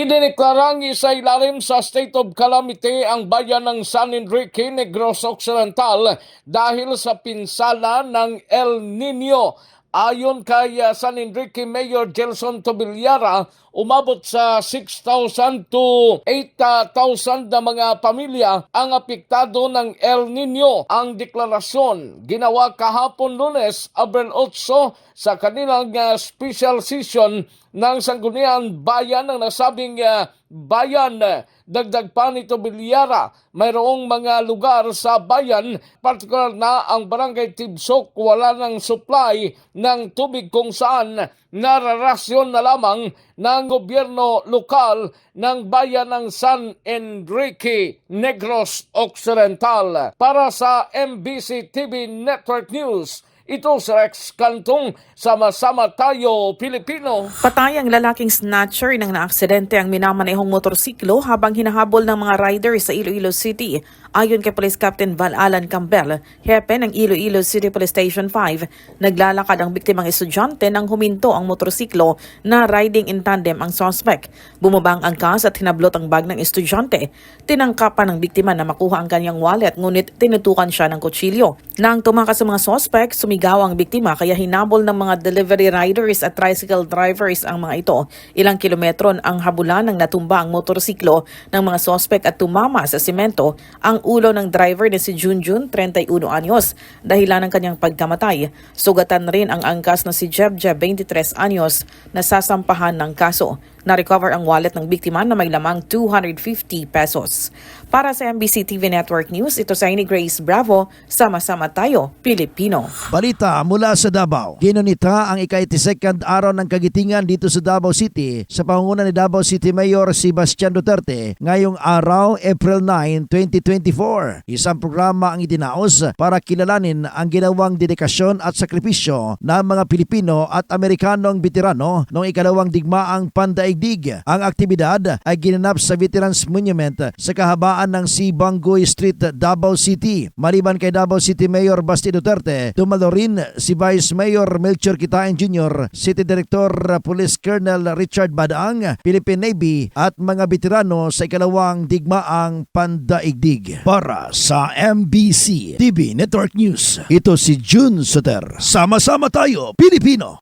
Idineklarang isa ilalim sa state of calamity ang bayan ng San Enrique Negros Occidental dahil sa pinsala ng El Nino. Ayon kay uh, San Enrique Mayor Gelson Tobillara, umabot sa 6,000 to 8,000 na mga pamilya ang apektado ng El Nino. Ang deklarasyon ginawa kahapon lunes, Abril 8 sa kanilang uh, special session ng Sangguniang Bayan ng nasabing uh, bayan. Dagdag pa nito Bilyara, mayroong mga lugar sa bayan, partikular na ang barangay Tibsok, wala ng supply ng tubig kung saan nararasyon na lamang ng gobyerno lokal ng bayan ng San Enrique Negros Occidental. Para sa MBC TV Network News, ito si Rex Cantong, sama-sama tayo Pilipino. Patay ang lalaking snatcher nang naaksidente ang minamanehong motorsiklo habang hinahabol ng mga riders sa Iloilo City. Ayon kay Police Captain Val Alan Campbell, hepe ng Iloilo City Police Station 5, naglalakad ang biktimang estudyante nang huminto ang motorsiklo na riding in tandem ang suspect. Bumaba ang angkas at hinablot ang bag ng estudyante. Tinangkapan ng biktima na makuha ang kanyang wallet ngunit tinutukan siya ng kutsilyo. Nang tumakas sa mga suspect, sumigaw ang biktima kaya hinabol ng mga delivery riders at tricycle drivers ang mga ito. Ilang kilometro ang habulan ng natumba ang motorsiklo ng mga suspect at tumama sa simento ang ulo ng driver na si Junjun, 31 anyos, dahilan ng kanyang pagkamatay. Sugatan rin ang angkas na si Jeb Jeb, 23 anyos, na sasampahan ng kaso. Na-recover ang wallet ng biktima na may lamang 250 pesos. Para sa MBC TV Network News, ito sa ini Grace Bravo, sama-sama tayo, Pilipino. Balita mula sa Davao. Ginunita ang ika-82nd araw ng kagitingan dito sa Davao City sa pangunguna ni Davao City Mayor Sebastian Duterte ngayong araw April 9, 2024. Isang programa ang itinaos para kilalanin ang ginawang dedikasyon at sakripisyo ng mga Pilipino at Amerikanong veterano noong ikalawang digmaang pandaigdig. Ang aktibidad ay ginanap sa Veterans Monument sa kahabaan ng Sibanggoy Street, Davao City. Maliban kay Davao City Mayor Basti Duterte, dumalo rin si Vice Mayor Melchor Kitain Jr., City Director Police Colonel Richard Badang, Philippine Navy at mga veterano sa ikalawang digmaang pandaigdig. Para sa MBC TV Network News, ito si June Soter. Sama-sama tayo, Pilipino!